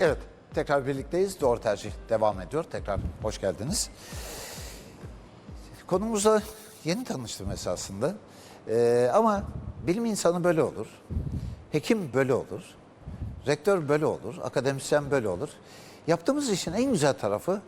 Evet, tekrar birlikteyiz. Doğru tercih devam ediyor. Tekrar hoş geldiniz. Konumuza yeni tanıştım esasında. Ee, ama bilim insanı böyle olur. Hekim böyle olur. Rektör böyle olur. Akademisyen böyle olur. Yaptığımız işin en güzel tarafı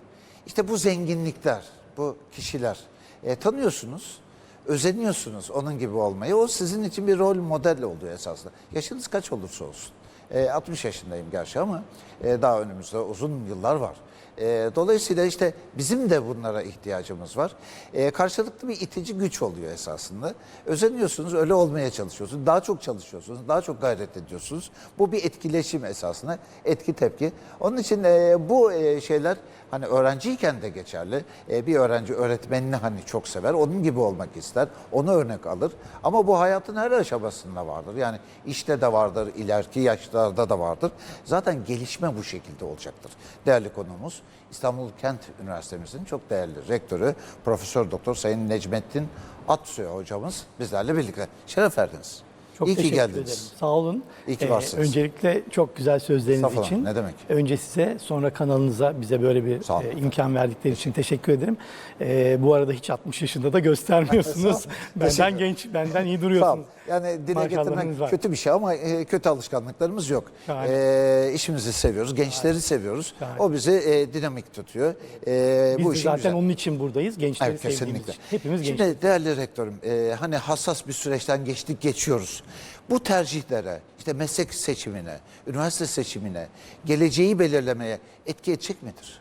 işte bu zenginlikler, bu kişiler. E, tanıyorsunuz, özeniyorsunuz onun gibi olmayı. O sizin için bir rol model oluyor esasında. Yaşınız kaç olursa olsun. E, 60 yaşındayım gerçi ama e, daha önümüzde uzun yıllar var. E, dolayısıyla işte bizim de bunlara ihtiyacımız var. E, karşılıklı bir itici güç oluyor esasında. Özeniyorsunuz, öyle olmaya çalışıyorsunuz. Daha çok çalışıyorsunuz, daha çok gayret ediyorsunuz. Bu bir etkileşim esasında, etki tepki. Onun için e, bu e, şeyler hani öğrenciyken de geçerli. E, bir öğrenci öğretmenini hani çok sever, onun gibi olmak ister, onu örnek alır. Ama bu hayatın her aşamasında vardır. Yani işte de vardır, ileriki yaşlarda da vardır. Zaten gelişme bu şekilde olacaktır. Değerli konuğumuz İstanbul Kent Üniversitemizin çok değerli rektörü Profesör Doktor Sayın Necmettin Atsuya hocamız bizlerle birlikte. Şeref verdiniz. Çok İyi ki teşekkür geldiniz. ederim. Sağ olun. İyi ki Ee, varsınız. öncelikle çok güzel sözleriniz Estağfurullah, için. ne demek. Önce size sonra kanalınıza bize böyle bir Sağ olun. e, imkan verdikleri için teşekkür ederim. Ee, bu arada hiç 60 yaşında da göstermiyorsunuz. Teşekkür benden genç, benden iyi Sağ olun. duruyorsunuz. Yani dile getirmek var. kötü bir şey ama e, kötü alışkanlıklarımız yok. Şahane. E, işimizi seviyoruz, gençleri seviyoruz. Şahane. O bizi e, dinamik tutuyor. E, Biz bu de işin zaten güzel. onun için buradayız. Gençleri Evet sevdiğimiz kesinlikle. için. Hepimiz Şimdi gençler. değerli rektörüm, e, hani hassas bir süreçten geçtik, geçiyoruz. Bu tercihlere, işte meslek seçimine, üniversite seçimine, geleceği belirlemeye etki edecek midir?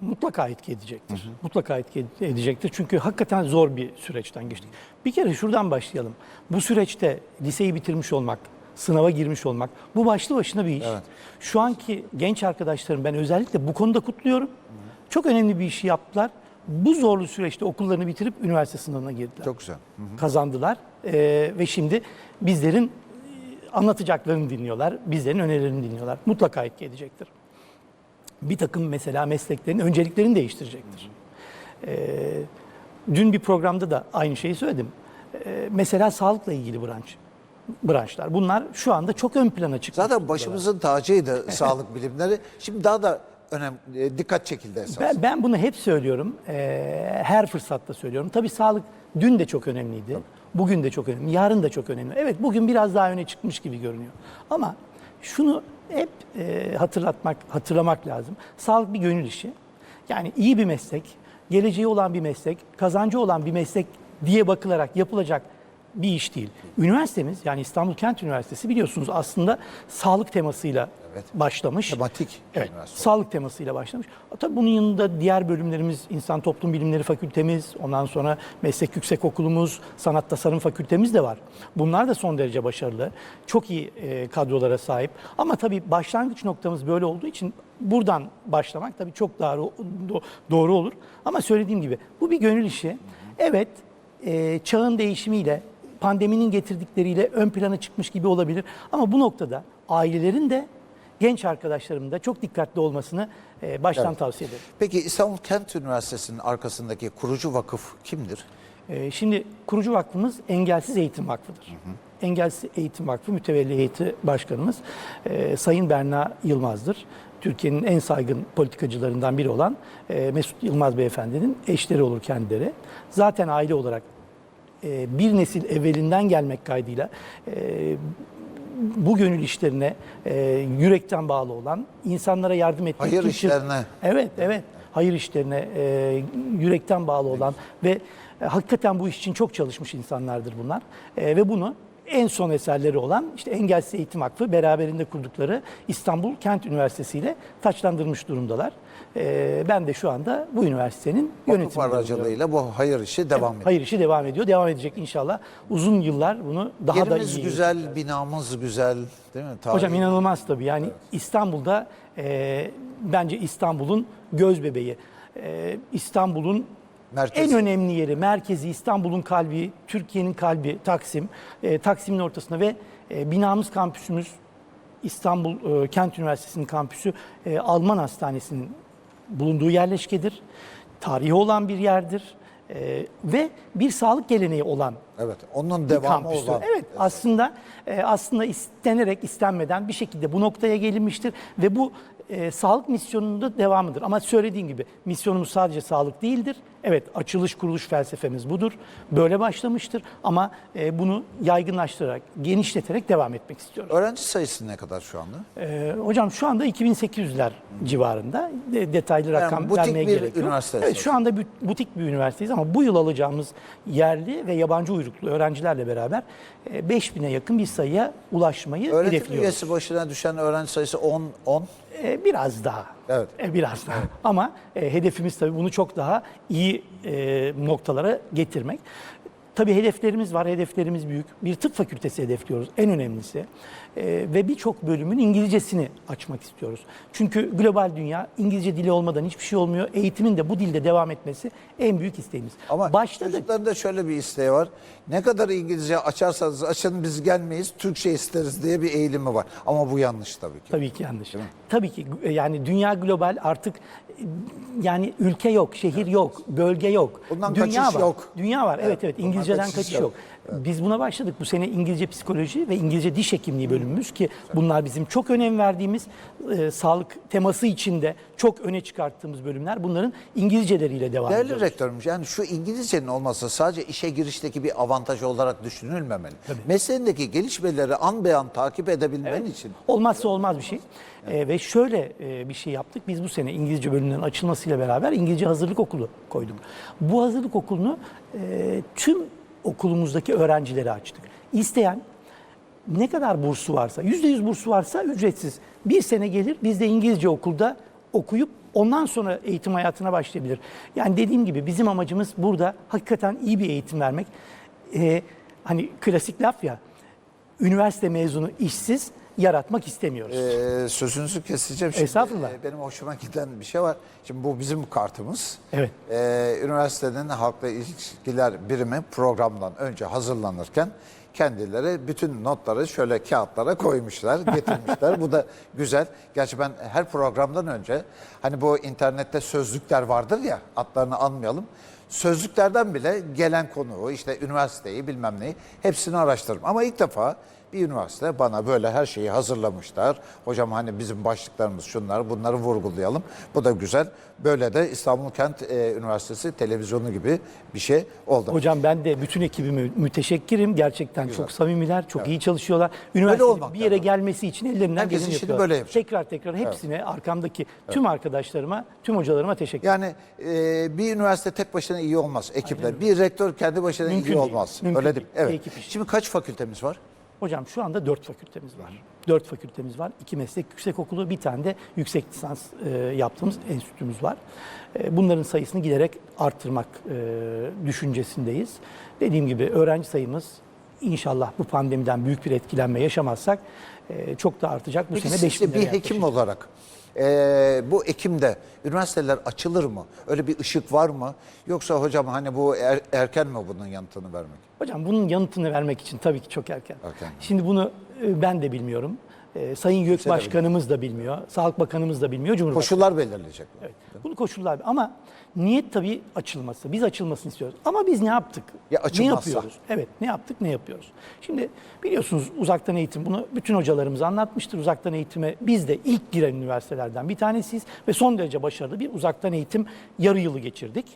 Mutlaka etki edecektir. Mutlaka etki edecektir. Çünkü hakikaten zor bir süreçten geçtik. Bir kere şuradan başlayalım. Bu süreçte liseyi bitirmiş olmak, sınava girmiş olmak bu başlı başına bir iş. Evet. Şu anki genç arkadaşlarım ben özellikle bu konuda kutluyorum. Çok önemli bir işi yaptılar. Bu zorlu süreçte okullarını bitirip üniversite sınavına girdiler. Çok güzel. Kazandılar Ee, ve şimdi bizlerin e, anlatacaklarını dinliyorlar, bizlerin önerilerini dinliyorlar. Mutlaka etki edecektir bir takım mesela mesleklerin önceliklerini değiştirecektir. Ee, dün bir programda da aynı şeyi söyledim. Ee, mesela sağlıkla ilgili branş branşlar. Bunlar şu anda çok ön plana çıktı. Zaten başımızın tacıydı sağlık bilimleri. Şimdi daha da önem, e, dikkat çekildi esas. Ben, ben bunu hep söylüyorum. Ee, her fırsatta söylüyorum. Tabii sağlık dün de çok önemliydi. Bugün de çok önemli. Yarın da çok önemli. Evet bugün biraz daha öne çıkmış gibi görünüyor. Ama şunu hep e, hatırlatmak, hatırlamak lazım. Sağlık bir gönül işi. Yani iyi bir meslek, geleceği olan bir meslek, kazancı olan bir meslek diye bakılarak yapılacak bir iş değil. Üniversitemiz yani İstanbul Kent Üniversitesi biliyorsunuz aslında sağlık temasıyla Evet. başlamış. Tematik Evet, üniversite. sağlık temasıyla başlamış. Tabii bunun yanında diğer bölümlerimiz, İnsan Toplum Bilimleri Fakültemiz, ondan sonra Meslek Yüksekokulumuz, Sanat Tasarım Fakültemiz de var. Bunlar da son derece başarılı. Çok iyi e, kadrolara sahip. Ama tabii başlangıç noktamız böyle olduğu için buradan başlamak tabii çok daha doğru olur. Ama söylediğim gibi bu bir gönül işi. Evet, e, çağın değişimiyle, pandeminin getirdikleriyle ön plana çıkmış gibi olabilir. Ama bu noktada ailelerin de genç arkadaşlarımın da çok dikkatli olmasını e, baştan Evet. tavsiye ederim. Peki İstanbul Kent Üniversitesi'nin arkasındaki kurucu vakıf kimdir? E, şimdi kurucu vakfımız Engelsiz Eğitim Vakfı'dır. Engelsiz Eğitim Vakfı Mütevelli Heyeti Başkanımız e, Sayın Berna Yılmaz'dır. Türkiye'nin en saygın politikacılarından biri olan e, Mesut Yılmaz Beyefendinin eşleri olur kendileri. Zaten aile olarak e, bir nesil evvelinden gelmek kaydıyla e, bu gönül işlerine e, yürekten bağlı olan, insanlara yardım etmek Hayır için- işlerine. Evet, evet. Hayır işlerine e, yürekten bağlı olan ve e, hakikaten bu iş için çok çalışmış insanlardır bunlar. E, ve bunu en son eserleri olan işte Engelsiz Eğitim Vakfı beraberinde kurdukları İstanbul Kent Üniversitesi ile taçlandırmış durumdalar. E, ben de şu anda bu üniversitenin yönetiminde aracılığıyla bu hayır işi devam ediyor. Hayır işi devam ediyor. Devam edecek inşallah. Uzun yıllar bunu daha da Yerimiz iyi. güzel, binamız güzel değil mi? Tarihi. Hocam inanılmaz tabii. Yani İstanbul'da e, bence İstanbul'un göz bebeği. E, İstanbul'un Merkezi. en önemli yeri, merkezi, İstanbul'un kalbi, Türkiye'nin kalbi Taksim. E, Taksim'in ortasında ve e, binamız kampüsümüz İstanbul e, Kent Üniversitesi'nin kampüsü e, Alman Hastanesi'nin bulunduğu yerleşkedir. Tarihi olan bir yerdir e, ve bir sağlık geleneği olan Evet. Onun devamı kampüstür. olan. Evet aslında e, aslında istenerek istenmeden bir şekilde bu noktaya gelinmiştir ve bu e, sağlık misyonunun da devamıdır. Ama söylediğim gibi misyonumuz sadece sağlık değildir. Evet açılış kuruluş felsefemiz budur. Böyle başlamıştır ama e, bunu yaygınlaştırarak, genişleterek devam etmek istiyoruz. Öğrenci sayısı ne kadar şu anda? Ee, hocam şu anda 2800'ler civarında De- detaylı rakam butik vermeye bir gerek yok. üniversite Evet, şu anda butik bir üniversiteyiz ama bu yıl alacağımız yerli ve yabancı uyruklu öğrencilerle beraber e, 5000'e yakın bir sayıya ulaşmayı Öğretim hedefliyoruz. üyesi başına düşen öğrenci sayısı 10 10. E, biraz daha. Evet. E, biraz daha. Ama e, hedefimiz tabii bunu çok daha iyi e, noktalara getirmek. Tabii hedeflerimiz var, hedeflerimiz büyük. Bir tıp fakültesi hedefliyoruz, en önemlisi. E, ve birçok bölümün İngilizcesini açmak istiyoruz. Çünkü global dünya İngilizce dili olmadan hiçbir şey olmuyor. Eğitimin de bu dilde devam etmesi en büyük isteğimiz. Ama Başladık. çocukların da şöyle bir isteği var. Ne kadar İngilizce açarsanız açın biz gelmeyiz, Türkçe isteriz diye bir eğilimi var. Ama bu yanlış tabii ki. Tabii ki yanlış. Tabii ki yani dünya global artık yani ülke yok, şehir yok, bölge yok. Bundan dünya kaçış var. yok. Dünya var. Evet evet. İngilizceden kaçış kaçış, yok. yok. Biz buna başladık. Bu sene İngilizce psikoloji ve İngilizce diş hekimliği bölümümüz ki bunlar bizim çok önem verdiğimiz e, sağlık teması içinde çok öne çıkarttığımız bölümler. Bunların İngilizceleriyle devam Değerli ediyoruz. rektörüm yani şu İngilizcenin olması sadece işe girişteki bir avantaj olarak düşünülmemeli. Mesleğindeki gelişmeleri an be an takip edebilmen için Olmazsa olmaz bir şey. Ee, ve şöyle e, bir şey yaptık. Biz bu sene İngilizce bölümünün açılmasıyla beraber İngilizce hazırlık okulu koyduk. Bu hazırlık okulunu e, tüm okulumuzdaki öğrencilere açtık. İsteyen ne kadar bursu varsa, %100 bursu varsa ücretsiz. Bir sene gelir bizde İngilizce okulda okuyup ondan sonra eğitim hayatına başlayabilir. Yani dediğim gibi bizim amacımız burada hakikaten iyi bir eğitim vermek. Ee, hani klasik laf ya, üniversite mezunu işsiz yaratmak istemiyoruz. Ee, sözünüzü keseceğim. Şimdi, Estağfurullah. e, benim hoşuma giden bir şey var. Şimdi bu bizim kartımız. Evet. Ee, üniversitenin halkla ilişkiler birimi programdan önce hazırlanırken kendileri bütün notları şöyle kağıtlara koymuşlar, getirmişler. bu da güzel. Gerçi ben her programdan önce hani bu internette sözlükler vardır ya adlarını anmayalım. Sözlüklerden bile gelen konuyu işte üniversiteyi bilmem neyi hepsini araştırırım. Ama ilk defa bir üniversite bana böyle her şeyi hazırlamışlar. Hocam hani bizim başlıklarımız şunlar bunları vurgulayalım. Bu da güzel. Böyle de İstanbul Kent e, Üniversitesi televizyonu gibi bir şey oldu. Hocam ben de bütün ekibime müteşekkirim. Gerçekten çok samimiler, çok iyi çalışıyorlar. Üniversite olmak bir yere lazım. gelmesi için ellerinden geleni yapıyorlar. böyle yapacak. Tekrar tekrar hepsine arkamdaki tüm arkadaşlarıma, tüm hocalarıma teşekkür ederim. Yani e, bir üniversite tek başına iyi olmaz ekiple. Bir rektör kendi başına Mümkün iyi değil. olmaz. Mümkün Öyle değil. değil. Evet. Şimdi kaç fakültemiz var? Hocam şu anda dört fakültemiz var. Dört fakültemiz var. İki meslek yüksekokulu, bir tane de yüksek lisans e, yaptığımız enstitümüz var. E, bunların sayısını giderek arttırmak e, düşüncesindeyiz. Dediğim gibi öğrenci sayımız inşallah bu pandemiden büyük bir etkilenme yaşamazsak e, çok da artacak. Bu Peki sene siz 5 bin bir hekim olarak e, bu Ekim'de üniversiteler açılır mı? Öyle bir ışık var mı? Yoksa hocam hani bu er- erken mi bunun yanıtını vermek? Hocam bunun yanıtını vermek için tabii ki çok erken. Erken. Şimdi bunu e, ben de bilmiyorum. E, Sayın YÖK de Başkanımız da bilmiyor. Sağlık Bakanımız da bilmiyor. Cumhurbaşkanı. Koşullar belirleyecek. mi? Evet. Bunu koşullar ama niyet tabii açılması. Biz açılmasını istiyoruz. Ama biz ne yaptık? Ya ne açılmazsa? yapıyoruz? Evet, ne yaptık, ne yapıyoruz? Şimdi biliyorsunuz uzaktan eğitim bunu bütün hocalarımız anlatmıştır. Uzaktan eğitime biz de ilk giren üniversitelerden bir tanesiyiz ve son derece başarılı bir uzaktan eğitim yarı yılı geçirdik.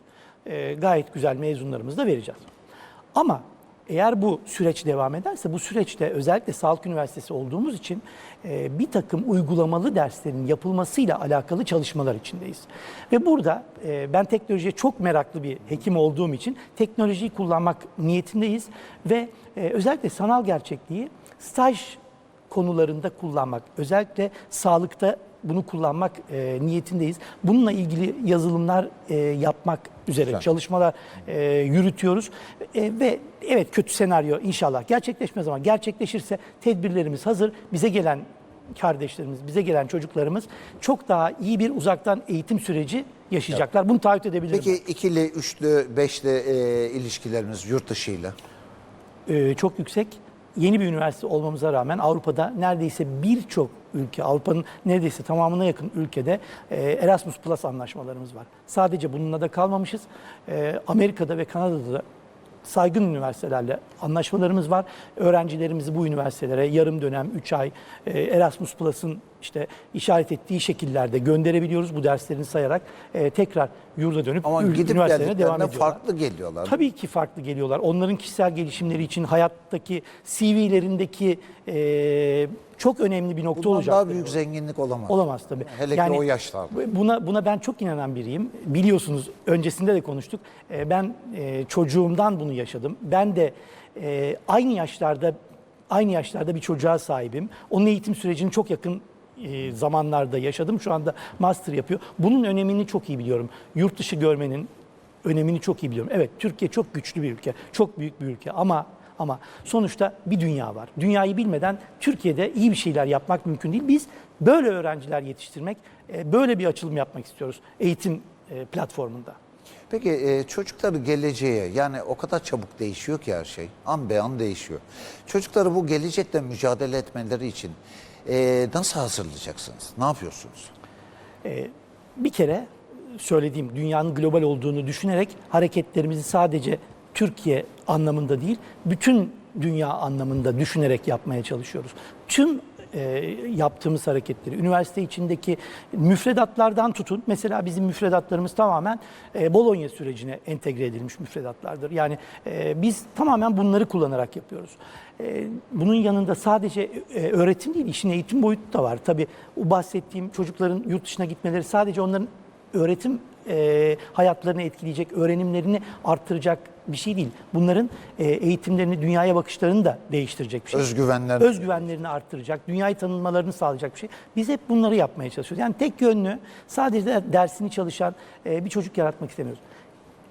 Ee, gayet güzel mezunlarımızı da vereceğiz. Ama eğer bu süreç devam ederse bu süreçte özellikle Sağlık Üniversitesi olduğumuz için e, bir takım uygulamalı derslerin yapılmasıyla alakalı çalışmalar içindeyiz. Ve burada e, ben teknolojiye çok meraklı bir hekim olduğum için teknolojiyi kullanmak niyetindeyiz ve e, özellikle sanal gerçekliği staj konularında kullanmak, özellikle sağlıkta bunu kullanmak e, niyetindeyiz. Bununla ilgili yazılımlar e, yapmak üzere Güzel. çalışmalar e, yürütüyoruz. E, ve evet kötü senaryo inşallah gerçekleşmez ama gerçekleşirse tedbirlerimiz hazır. Bize gelen kardeşlerimiz, bize gelen çocuklarımız çok daha iyi bir uzaktan eğitim süreci yaşayacaklar. Bunu taahhüt edebilirim. Peki ikili, üçlü, beşli e, ilişkilerimiz yurt dışıyla? Ee, çok yüksek. Yeni bir üniversite olmamıza rağmen Avrupa'da neredeyse birçok ülke, Avrupa'nın neredeyse tamamına yakın ülkede e, Erasmus Plus anlaşmalarımız var. Sadece bununla da kalmamışız. E, Amerika'da ve Kanada'da da saygın üniversitelerle anlaşmalarımız var. Öğrencilerimizi bu üniversitelere yarım dönem, 3 ay e, Erasmus Plus'ın işte işaret ettiği şekillerde gönderebiliyoruz. Bu derslerini sayarak e, tekrar yurda dönüp Ama gidip üniversitelerine devam ediyorlar. farklı geliyorlar. Tabii ki farklı geliyorlar. Onların kişisel gelişimleri için hayattaki CV'lerindeki e, çok önemli bir nokta Bundan olacak. daha büyük zenginlik olamaz. Olamaz tabii. Hele ki o yaşlarda. Buna buna ben çok inanan biriyim. Biliyorsunuz öncesinde de konuştuk. Ee, Ben e, çocuğumdan bunu yaşadım. Ben de e, aynı yaşlarda aynı yaşlarda bir çocuğa sahibim. Onun eğitim sürecini çok yakın e, zamanlarda yaşadım. Şu anda master yapıyor. Bunun önemini çok iyi biliyorum. Yurt dışı görmenin önemini çok iyi biliyorum. Evet Türkiye çok güçlü bir ülke. Çok büyük bir ülke ama ama sonuçta bir dünya var. Dünyayı bilmeden Türkiye'de iyi bir şeyler yapmak mümkün değil. Biz böyle öğrenciler yetiştirmek, e, böyle bir açılım yapmak istiyoruz eğitim e, platformunda. Peki çocukları geleceğe yani o kadar çabuk değişiyor ki her şey. An be an değişiyor. Çocukları bu gelecekle mücadele etmeleri için e, nasıl hazırlayacaksınız? Ne yapıyorsunuz? Bir kere söylediğim dünyanın global olduğunu düşünerek hareketlerimizi sadece Türkiye anlamında değil, bütün dünya anlamında düşünerek yapmaya çalışıyoruz. Tüm e, yaptığımız hareketleri, üniversite içindeki müfredatlardan tutun. Mesela bizim müfredatlarımız tamamen e, Bologna sürecine entegre edilmiş müfredatlardır. Yani e, biz tamamen bunları kullanarak yapıyoruz. E, bunun yanında sadece e, öğretim değil, işin eğitim boyutu da var. Tabii o bahsettiğim çocukların yurt dışına gitmeleri sadece onların öğretim e, hayatlarını etkileyecek, öğrenimlerini arttıracak bir şey değil. Bunların e, eğitimlerini, dünyaya bakışlarını da değiştirecek bir şey. Özgüvenlerini- Özgüvenlerini arttıracak, dünyayı tanınmalarını sağlayacak bir şey. Biz hep bunları yapmaya çalışıyoruz. Yani tek yönlü, sadece dersini çalışan e, bir çocuk yaratmak istemiyoruz.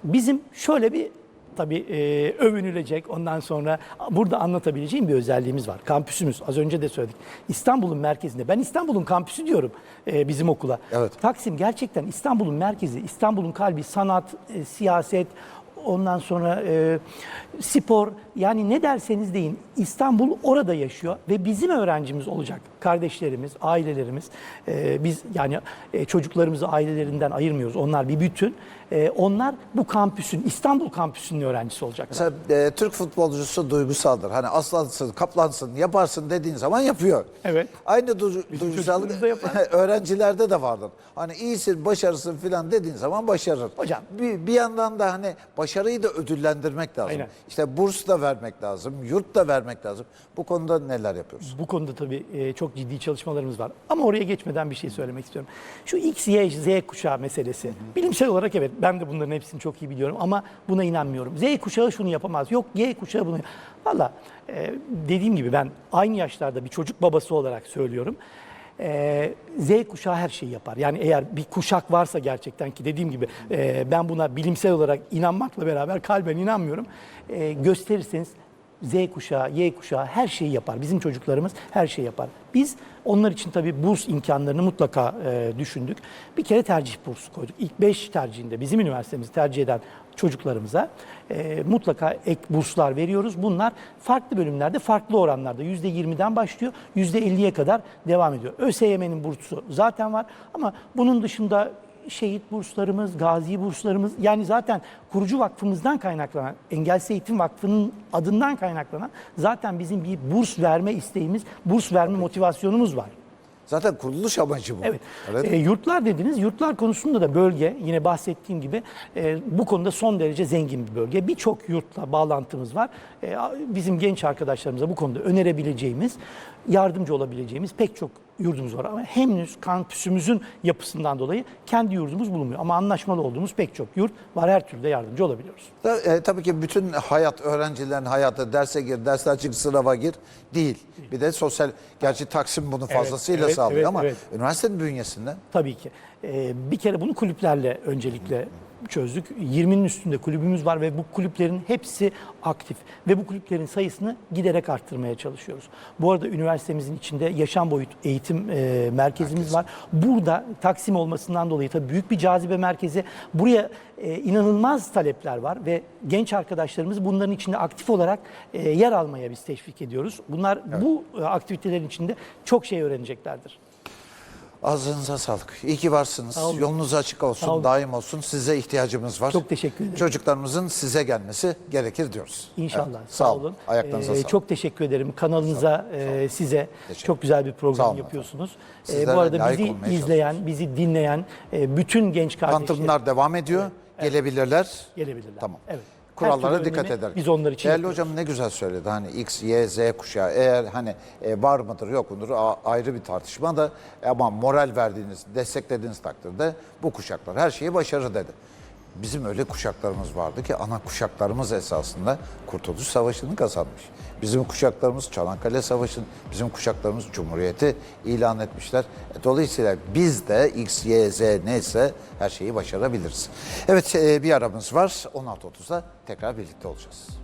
Bizim şöyle bir tabii e, övünülecek ondan sonra burada anlatabileceğim bir özelliğimiz var. Kampüsümüz az önce de söyledik. İstanbul'un merkezinde. Ben İstanbul'un kampüsü diyorum e, bizim okula. Evet. Taksim gerçekten İstanbul'un merkezi, İstanbul'un kalbi, sanat, e, siyaset, ondan sonra e, spor yani ne derseniz deyin İstanbul orada yaşıyor ve bizim öğrencimiz olacak. Kardeşlerimiz, ailelerimiz e, biz yani e, çocuklarımızı ailelerinden ayırmıyoruz. Onlar bir bütün. E, onlar bu kampüsün İstanbul kampüsünün öğrencisi olacaklar. Mesela e, Türk futbolcusu duygusaldır. Hani aslansın, kaplansın, yaparsın dediğin zaman yapıyor. Evet. Aynı du- duygusallık öğrencilerde de vardır. Hani iyisin, başarısın filan dediğin zaman başarır. Hocam. Bir, bir yandan da hani başarıyı da ödüllendirmek lazım. Aynen. İşte burs da vermek lazım, yurt da vermek lazım. Bu konuda neler yapıyoruz? Bu konuda tabii e, çok ciddi çalışmalarımız var. Ama oraya geçmeden bir şey söylemek istiyorum. Şu X, Y, Z kuşağı meselesi. Bilimsel olarak evet ben de bunların hepsini çok iyi biliyorum ama buna inanmıyorum. Z kuşağı şunu yapamaz. Yok Y kuşağı bunu. Valla e, dediğim gibi ben aynı yaşlarda bir çocuk babası olarak söylüyorum. E, Z kuşağı her şeyi yapar. Yani eğer bir kuşak varsa gerçekten ki dediğim gibi e, ben buna bilimsel olarak inanmakla beraber kalben inanmıyorum. E, gösterirseniz Z kuşağı, Y kuşağı her şeyi yapar. Bizim çocuklarımız her şeyi yapar. Biz onlar için tabii burs imkanlarını mutlaka e, düşündük. Bir kere tercih bursu koyduk. İlk 5 tercihinde bizim üniversitemizi tercih eden çocuklarımıza e, mutlaka ek burslar veriyoruz. Bunlar farklı bölümlerde farklı oranlarda %20'den başlıyor %50'ye kadar devam ediyor. ÖSYM'nin bursu zaten var ama bunun dışında şehit burslarımız, gazi burslarımız yani zaten kurucu vakfımızdan kaynaklanan, Engelsiz Eğitim Vakfı'nın adından kaynaklanan zaten bizim bir burs verme isteğimiz, burs verme motivasyonumuz var. Zaten kuruluş amacı bu. Evet. Değil E, yurtlar dediniz. Yurtlar konusunda da bölge yine bahsettiğim gibi e, bu konuda son derece zengin bir bölge. Birçok yurtla bağlantımız var. E, bizim genç arkadaşlarımıza bu konuda önerebileceğimiz, yardımcı olabileceğimiz pek çok yurdumuz var. Ama henüz kampüsümüzün yapısından dolayı kendi yurdumuz bulunmuyor. Ama anlaşmalı olduğumuz pek çok yurt var. Her türlü de yardımcı olabiliyoruz. Da- e, tabii ki bütün hayat, öğrencilerin hayatı derse gir, dersten çık, sınava gir değil. Bir de sosyal, gerçi Taksim bunu fazlasıyla evet, sağlıyor evet, ama evet. üniversitenin bünyesinde Tabii ki. Ee, bir kere bunu kulüplerle öncelikle çözdük. 20'nin üstünde kulübümüz var ve bu kulüplerin hepsi aktif ve bu kulüplerin sayısını giderek arttırmaya çalışıyoruz. Bu arada üniversitemizin içinde yaşam boyu eğitim e, merkezimiz var. Burada Taksim olmasından dolayı tabii büyük bir cazibe merkezi. Buraya e, inanılmaz talepler var ve genç arkadaşlarımız bunların içinde aktif olarak e, yer almaya biz teşvik ediyoruz. Bunlar bu e, aktivitelerin içinde çok şey öğreneceklerdir. Ağzınıza sağlık. İyi ki varsınız. Sağ olun. Yolunuz açık olsun, Sağ olun. daim olsun. Size ihtiyacımız var. Çok teşekkür ederim. Çocuklarımızın size gelmesi gerekir diyoruz. İnşallah. Evet, Sağ, olun. Ayaklarınıza Ee, sağlık. Çok teşekkür ederim. Kanalınıza, e, size Teşekkür çok güzel bir Sağ program olun yapıyorsunuz. Sizlere bu arada bizi izleyen, bizi dinleyen e, bütün genç kardeşlerim Tanıtımlar devam ediyor. Gelebilirler. gelebilirler. Tamam. Evet. Kurallara dikkat eder. Biz onlar için Değerli yapıyoruz. hocam ne güzel söyledi. Hani X, Y, Z kuşağı eğer hani e, var mıdır yok mudur a- ayrı bir tartışma da ama moral verdiğiniz, desteklediğiniz takdirde bu kuşaklar her şeyi başarır dedi. Bizim öyle kuşaklarımız vardı ki ana kuşaklarımız esasında Kurtuluş Savaşı'nı kazanmış. Bizim kuşaklarımız Çanakkale Savaşı'nı, bizim kuşaklarımız Cumhuriyeti ilan etmişler. E, Dolayısıyla biz de X, Y, Z neyse her şeyi başarabiliriz. Evet e, bir aramız var. 16.30'da tekrar birlikte olacağız.